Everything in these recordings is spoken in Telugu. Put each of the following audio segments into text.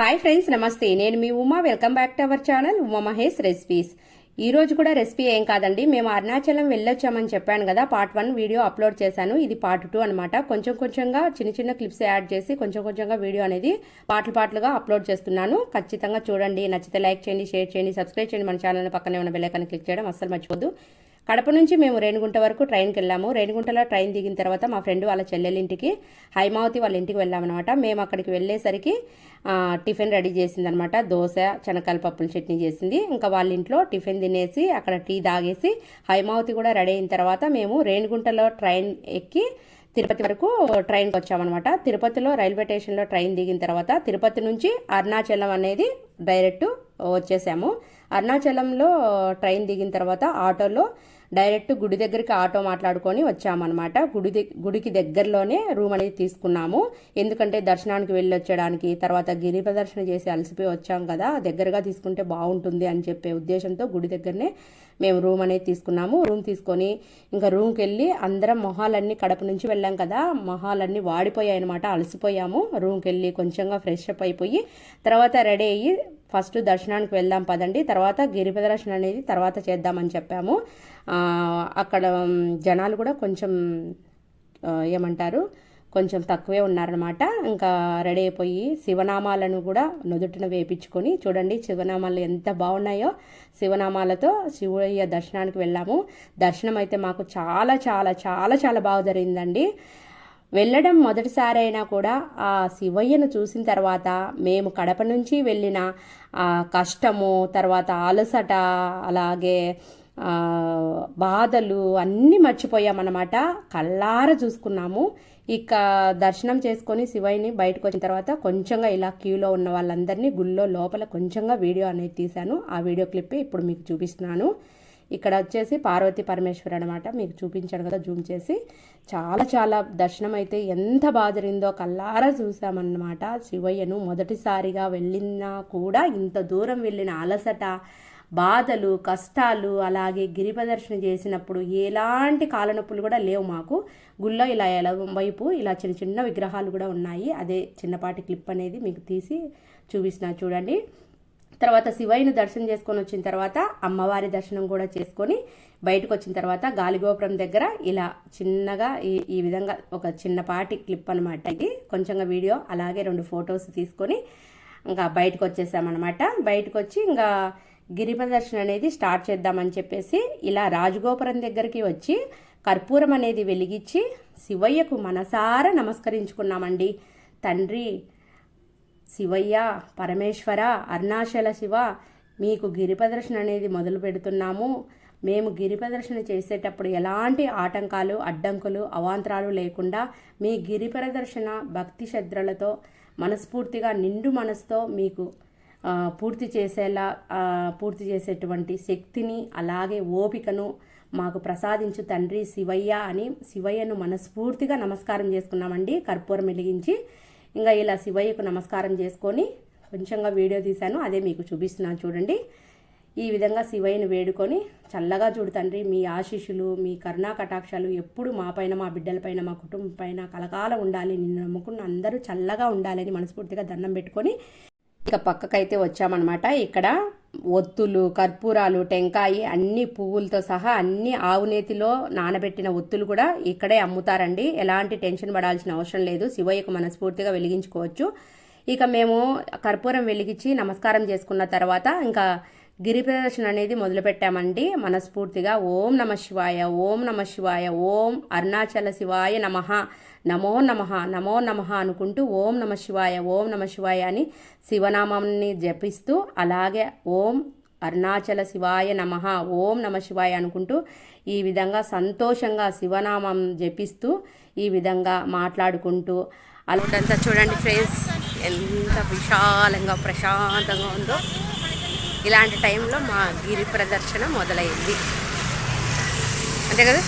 హాయ్ ఫ్రెండ్స్ నమస్తే. నేను మీ Uma. Welcome back to our channel Uma Mahesh recipes ఈ రోజు కూడా రెసిపీ ఏం కాదండి మేము అరుణాచలం వెళ్ళొచ్చామని చెప్పాను కదా పార్ట్ వన్ వీడియో అప్లోడ్ చేశాను. ఇది పార్ట్ టూ అనమాట కొంచెం కొంచెంగా చిన్న చిన్న క్లిప్స్ యాడ్ చేసి కొంచెం కొంచెంగా వీడియో అనేది పాటలు పాటలుగా అప్లోడ్ చేస్తున్నాను. ఖచ్చితంగా చూడండి నచ్చితే లైక్ చేయండి షేర్ చేయండి సబ్స్క్రైబ్ చేయండి. మన ఛానల్ పక్కనే ఉన్న బెల్లైకాన్ని క్లిక్ చేయడం అస్సలు మర్చిపోద్దు కడప నుంచి మేము రేణిగుంట వరకు ట్రైన్కి వెళ్ళాము. రేణిగుంటలో ట్రైన్ దిగిన తర్వాత మా ఫ్రెండ్ వాళ్ళ చెల్లెలింటికి హైమావతి వాళ్ళ ఇంటికి వెళ్ళామన్నమాట. మేము అక్కడికి వెళ్ళేసరికి టిఫిన్ రెడీ చేసిందనమాట దోశ శనకాల పప్పుల చట్నీ చేసింది. ఇంకా వాళ్ళ ఇంట్లో టిఫిన్ తినేసి అక్కడ టీ తాగేసి హైమావతి కూడా రెడీ అయిన తర్వాత మేము రేణిగుంటలో ట్రైన్ ఎక్కి తిరుపతి వరకు ట్రైన్కి వచ్చామన్నమాట. తిరుపతిలో రైల్వే స్టేషన్లో ట్రైన్ దిగిన తర్వాత తిరుపతి నుంచి అరుణాచలం అనేది డైరెక్ట్ వచ్చేసాము. అరుణాచలంలో ట్రైన్ దిగిన తర్వాత ఆటోలో డైరెక్ట్ గుడి దగ్గరికి ఆటో మాట్లాడుకొని వచ్చామన్నమాట. గుడి గుడికి దగ్గరలోనే రూమ్ అనేది తీసుకున్నాము. ఎందుకంటే దర్శనానికి వెళ్ళి వచ్చేయడానికి తర్వాత గిరి ప్రదర్శన చేసి అలసిపోయి వచ్చాం కదా దగ్గరగా తీసుకుంటే బాగుంటుంది అని చెప్పే ఉద్దేశంతో గుడి దగ్గరనే మేము రూమ్ అనేది తీసుకున్నాము. రూమ్ తీసుకొని ఇంకా రూమ్కి వెళ్ళి అందరం మొహాలన్నీ కడప నుంచి వెళ్ళాం కదా మొహాలన్నీ వాడిపోయాయి అనమాట అలసిపోయాము. రూమ్కి వెళ్ళి కొంచెంగా ఫ్రెష్ అప్ అయిపోయి తర్వాత రెడీ అయ్యి ఫస్ట్ దర్శనానికి వెళ్దాం పదండి. తర్వాత గిరిపద దర్శనం అనేది తర్వాత చేద్దామని చెప్పాము. అక్కడ జనాలు కూడా కొంచెం ఏమంటారు కొంచెం తక్కువే ఉన్నారనమాట ఇంకా రెడీ అయిపోయి శివనామాలను కూడా నుదుటిన వేపించుకొని చూడండి శివనామాలు ఎంత బాగున్నాయో. శివనామాలతో శివయ్య దర్శనానికి వెళ్ళాము. దర్శనం అయితే మాకు చాలా చాలా చాలా చాలా బాగా జరిగిందండి. వెళ్ళడం మొదటిసారైనా కూడా ఆ శివయ్యను చూసిన తర్వాత మేము కడప నుంచి వెళ్ళిన ఆ కష్టము తర్వాత అలసట అలాగే బాధలు అన్నీ మర్చిపోయామన్నమాట. కళ్ళార చూసుకున్నాము. ఇక దర్శనం చేసుకొని శివయ్యని బయటకు వచ్చిన తర్వాత కొంచెంగా ఇలా క్యూలో ఉన్న వాళ్ళందరినీ గుళ్ళో లోపల కొంచెంగా వీడియో అనేది తీశాను. ఆ వీడియో క్లిప్ ఇప్పుడు మీకు చూపిస్తున్నాను. ఇక్కడ వచ్చేసి పార్వతీ పరమేశ్వర్ అనమాట మీకు చూపించాడు కదా జూమ్ చేసి. చాలా చాలా దర్శనం అయితే ఎంత బాగా జరిగిందో కల్లారా చూసామన్నమాట. శివయ్యను మొదటిసారిగా వెళ్ళినా కూడా ఇంత దూరం వెళ్ళిన అలసట బాధలు కష్టాలు అలాగే గిరి ప్రదర్శన చేసినప్పుడు ఎలాంటి కాలనొప్పులు కూడా లేవు మాకు. గుళ్ళో ఇలా ఎలా వైపు ఇలా చిన్న చిన్న విగ్రహాలు కూడా ఉన్నాయి. అదే చిన్నపాటి క్లిప్ అనేది మీకు తీసి చూపిస్తున్నా చూడండి. తర్వాత శివయ్యను దర్శనం చేసుకొని వచ్చిన తర్వాత అమ్మవారి దర్శనం కూడా చేసుకొని బయటకు వచ్చిన తర్వాత గాలిగోపురం దగ్గర ఇలా చిన్నగా ఈ ఈ విధంగా ఒక చిన్నపాటి క్లిప్ అనమాట ఇది. కొంచెంగా వీడియో అలాగే రెండు ఫొటోస్ తీసుకొని ఇంకా బయటకు వచ్చేసామన్నమాట. బయటకు వచ్చి ఇంకా గిరి ప్రదర్శన అనేది స్టార్ట్ చేద్దామని చెప్పేసి ఇలా రాజగోపురం దగ్గరికి వచ్చి కర్పూరం అనేది వెలిగించి శివయ్యకు మనసారా నమస్కరించుకున్నామండి. తండ్రి శివయ్య పరమేశ్వర అరుణాచల శివ మీకు గిరి ప్రదర్శన అనేది మొదలు పెడుతున్నాము. మేము గిరి ప్రదర్శన చేసేటప్పుడు ఎలాంటి ఆటంకాలు అడ్డంకులు అవాంతరాలు లేకుండా మీ గిరి ప్రదర్శన భక్తి శ్రద్ధలతో మనస్ఫూర్తిగా నిండు మనసుతో మీకు పూర్తి చేసేలా పూర్తి చేసేటువంటి శక్తిని అలాగే ఓపికను మాకు ప్రసాదించు తండ్రి శివయ్య అని శివయ్యను మనస్ఫూర్తిగా నమస్కారం చేసుకున్నామండి. కర్పూరం వెలిగించి ఇంకా ఇలా శివయ్యకు నమస్కారం చేసుకొని కొంచెంగా వీడియో తీశాను. అదే మీకు చూపిస్తున్నాను చూడండి. ఈ విధంగా శివయ్యను వేడుకొని చల్లగా చూడు తండ్రి మీ ఆశీస్సులు మీ కరుణా కటాక్షాలు ఎప్పుడు మా పైన మా బిడ్డలపైన మా కుటుంబం పైన కలకాలం ఉండాలి. నిన్ను నమ్ముకున్న అందరూ చల్లగా ఉండాలని మనస్ఫూర్తిగా దండం పెట్టుకొని ఇక పక్కకైతే వచ్చామన్నమాట. ఇక్కడ ఒత్తులు కర్పూరాలు టెంకాయి అన్ని పువ్వులతో సహా అన్ని ఆవు నేతిలో నానబెట్టిన ఒత్తులు కూడా ఇక్కడే అమ్ముతారండి. ఎలాంటి టెన్షన్ పడాల్సిన అవసరం లేదు. శివయ్యకు మనస్ఫూర్తిగా వెలిగించుకోవచ్చు. ఇక మేము కర్పూరం వెలిగించి నమస్కారం చేసుకున్న తర్వాత ఇంకా గిరి ప్రదర్శన అనేది మొదలుపెట్టామండి. మనస్ఫూర్తిగా ఓం నమ శివాయ ఓం నమ శివాయ ఓం అరుణాచల శివాయ నమః. నమో నమ నమో నమ అనుకుంటూ ఓం నమ శివాయ ఓం నమ శివాయ అని శివనామాన్ని జపిస్తూ అలాగే ఓం అరుణాచల శివాయ నమ ఓం నమ శివాయ అనుకుంటూ ఈ విధంగా సంతోషంగా శివనామం జపిస్తూ ఈ విధంగా మాట్లాడుకుంటూ అలాంటంతా చూడండి ఫ్రెండ్స్. ఎంత విశాలంగా ప్రశాంతంగా ఉందో. ఇలాంటి టైంలో మా గిరి ప్రదర్శన మొదలైంది. అంతే కదా?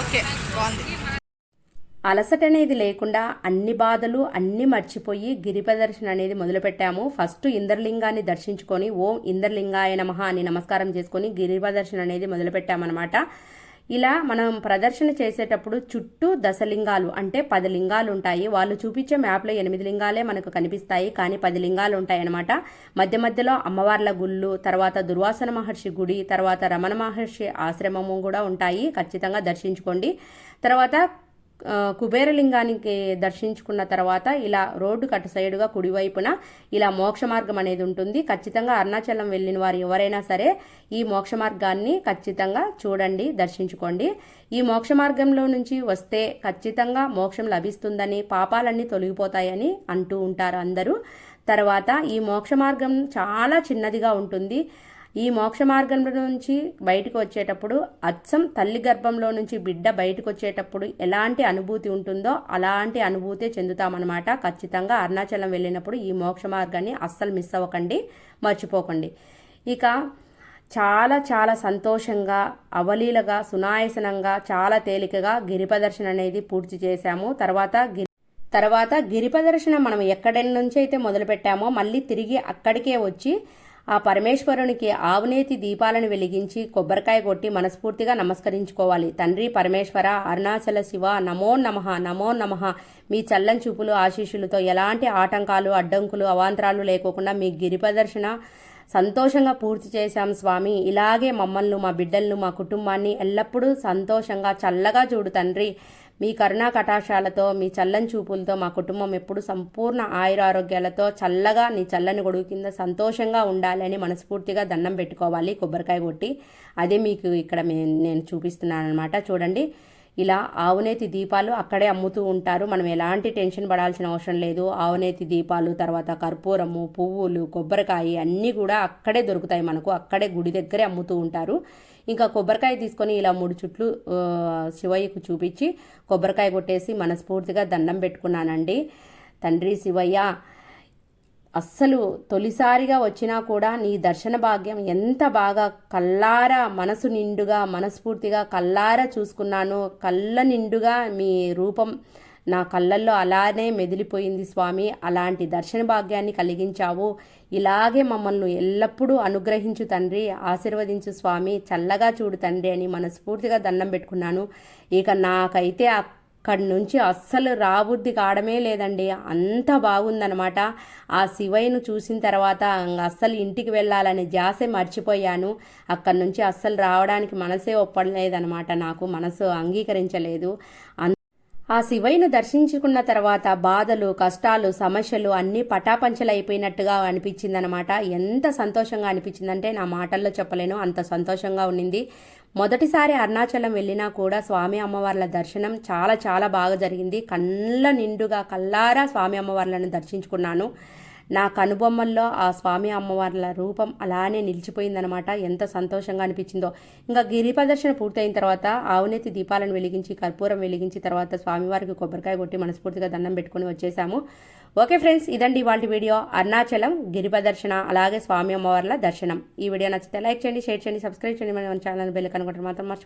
ఓకే బాగుంది. అలసట అనేది లేకుండా అన్ని బాధలు అన్ని మర్చిపోయి గిరి ప్రదర్శన అనేది మొదలుపెట్టాము. ఫస్ట్ ఇంద్రలింగాన్ని దర్శించుకొని ఓం ఇంద్రలింగాయ నమః అని నమస్కారం చేసుకొని గిరి ప్రదర్శన అనేది మొదలుపెట్టామన్నమాట. ఇలా మనం ప్రదర్శన చేసేటప్పుడు చుట్టూ దశలింగాలు అంటే పది లింగాలు ఉంటాయి వాళ్ళు చూపించే మ్యాప్లో ఎనిమిది లింగాలే మనకు కనిపిస్తాయి. కానీ పది లింగాలు ఉంటాయన్నమాట మధ్య మధ్యలో అమ్మవార్ల గుళ్ళు తర్వాత దుర్వాసన మహర్షి గుడి తర్వాత రమణ మహర్షి ఆశ్రమము కూడా ఉంటాయి. ఖచ్చితంగా దర్శించుకోండి. తర్వాత కుబేరలింగానికి దర్శించుకున్న తర్వాత ఇలా రోడ్డు కటు సైడుగా కుడివైపున ఇలా మోక్ష మార్గం అనేది ఉంటుంది. ఖచ్చితంగా అరుణాచలం వెళ్ళిన వారు ఎవరైనా సరే ఈ మోక్ష మార్గాన్ని ఖచ్చితంగా చూడండి దర్శించుకోండి. ఈ మోక్ష మార్గంలో నుంచి వస్తే ఖచ్చితంగా మోక్షం లభిస్తుందని పాపాలన్నీ తొలగిపోతాయని అంటూ ఉంటారు అందరూ. తర్వాత ఈ మోక్ష మార్గం చాలా చిన్నదిగా ఉంటుంది. ఈ మోక్ష మార్గంలో నుంచి బయటకు వచ్చేటప్పుడు అచ్చం తల్లి గర్భంలో నుంచి బిడ్డ బయటకు వచ్చేటప్పుడు ఎలాంటి అనుభూతి ఉంటుందో అలాంటి అనుభూతే చెందుతామన్నమాట. ఖచ్చితంగా అరుణాచలం వెళ్ళినప్పుడు ఈ మోక్ష మార్గాన్ని అస్సలు మిస్ అవ్వకండి మర్చిపోకండి. ఇక చాలా చాలా సంతోషంగా అవలీలగా సునాయసనంగా చాలా తేలికగా గిరి ప్రదర్శన అనేది పూర్తి చేశాము. తర్వాత గిరి తర్వాత గిరి ప్రదర్శన మనం ఎక్కడి నుంచి అయితే మొదలుపెట్టామో మళ్ళీ తిరిగి అక్కడికే వచ్చి ఆ పరమేశ్వరునికి ఆవునేతి దీపాలను వెలిగించి కొబ్బరికాయ కొట్టి మనస్ఫూర్తిగా నమస్కరించుకోవాలి. తండ్రి పరమేశ్వర అరుణాచల శివ నమో నమః నమో నమః. మీ చల్లని చూపులు ఆశీస్సులతో ఎలాంటి ఆటంకాలు అడ్డంకులు అవాంతరాలు లేకోకుండా మీ గిరి ప్రదర్శన సంతోషంగా పూర్తి చేశాం స్వామి. ఇలాగే మమ్మల్ని మా బిడ్డలను మా కుటుంబాన్ని ఎల్లప్పుడూ సంతోషంగా చల్లగా చూడు తండ్రి. మీ కరుణా కటాక్షాలతో మీ చల్లని చూపులతో మా కుటుంబం ఎప్పుడు సంపూర్ణ ఆయురారోగ్యాలతో చల్లగా నీ చల్లని గొడుగు కింద సంతోషంగా ఉండాలని మనస్ఫూర్తిగా దండం పెట్టుకోవాలి కొబ్బరికాయ కొట్టి. అదే మీకు ఇక్కడ మే నేను చూపిస్తున్నాను అనమాట చూడండి. ఇలా ఆవునేతి దీపాలు అక్కడే అమ్ముతూ ఉంటారు. మనం ఎలాంటి టెన్షన్ పడాల్సిన అవసరం లేదు. ఆవునేతి దీపాలు తర్వాత కర్పూరము పువ్వులు కొబ్బరికాయ అన్నీ కూడా అక్కడే దొరుకుతాయి మనకు. అక్కడే గుడి దగ్గరే అమ్ముతూ ఉంటారు. ఇంకా కొబ్బరికాయ తీసుకొని ఇలా మూడు చుట్లు శివయ్యకు చూపించి కొబ్బరికాయ కొట్టేసి మనస్ఫూర్తిగా దండం పెట్టుకున్నానండి. తండ్రి శివయ్య అస్సలు తొలిసారిగా వచ్చినా కూడా నీ దర్శన భాగ్యం ఎంత బాగా కల్లారా మనసు నిండుగా మనస్ఫూర్తిగా కల్లారా చూసుకున్నాను కళ్ళ నిండుగా మీ రూపం నా కళ్ళల్లో అలానే మెదిలిపోయింది స్వామి. అలాంటి దర్శన భాగ్యాన్ని కలిగించావు. ఇలాగే మమ్మల్ని ఎల్లప్పుడూ అనుగ్రహించు తండ్రి ఆశీర్వదించు స్వామి చల్లగా చూడు తండ్రి అని మనస్ఫూర్తిగా దండం పెట్టుకున్నాను. ఇక నాకైతే అక్కడి నుంచి అస్సలు రాబుద్ధి కావడమే లేదండి. అంత బాగుందనమాట. ఆ శివయ్యను చూసిన తర్వాత అస్సలు ఇంటికి వెళ్ళాలని జాసే మర్చిపోయాను. అక్కడి నుంచి అస్సలు రావడానికి మనసే ఒప్పలేదనమాట నాకు మనసు అంగీకరించలేదు. ఆ శివయ్యను దర్శించుకున్న తర్వాత బాధలు కష్టాలు సమస్యలు అన్నీ పటాపంచలైపోయినట్టుగా అనిపించిందనమాట. ఎంత సంతోషంగా అనిపించిందంటే నా మాటల్లో చెప్పలేను. అంత సంతోషంగా ఉండింది. మొదటిసారి అరుణాచలం వెళ్ళినా కూడా స్వామి అమ్మవార్ల దర్శనం చాలా చాలా బాగా జరిగింది. కళ్ళ నిండుగా కల్లారా స్వామి అమ్మవార్లను దర్శించుకున్నాను. నా కనుబొమ్మల్లో ఆ స్వామి అమ్మవార్ల రూపం అలానే నిలిచిపోయిందనమాట ఎంత సంతోషంగా అనిపించిందో. ఇంకా గిరి ప్రదర్శన పూర్తయిన తర్వాత ఆవునేతి దీపాలను వెలిగించి కర్పూరం వెలిగించి తర్వాత స్వామివారికి కొబ్బరికాయ కొట్టి మనస్ఫూర్తిగా దండం పెట్టుకొని వచ్చేసాము. ఓకే ఫ్రెండ్స్ ఇదండి ఇవాళ వీడియో. అరుణాచలం గిరి ప్రదర్శన అలాగే స్వామి అమ్మవార్ల దర్శనం. ఈ వీడియో నచ్చితే లైక్ చేయండి షేర్ చేయండి సబ్స్క్రైబ్ చేయండి. మన ఛానల్ బెల్ కనుకుంటారు మాత్రం మర్చి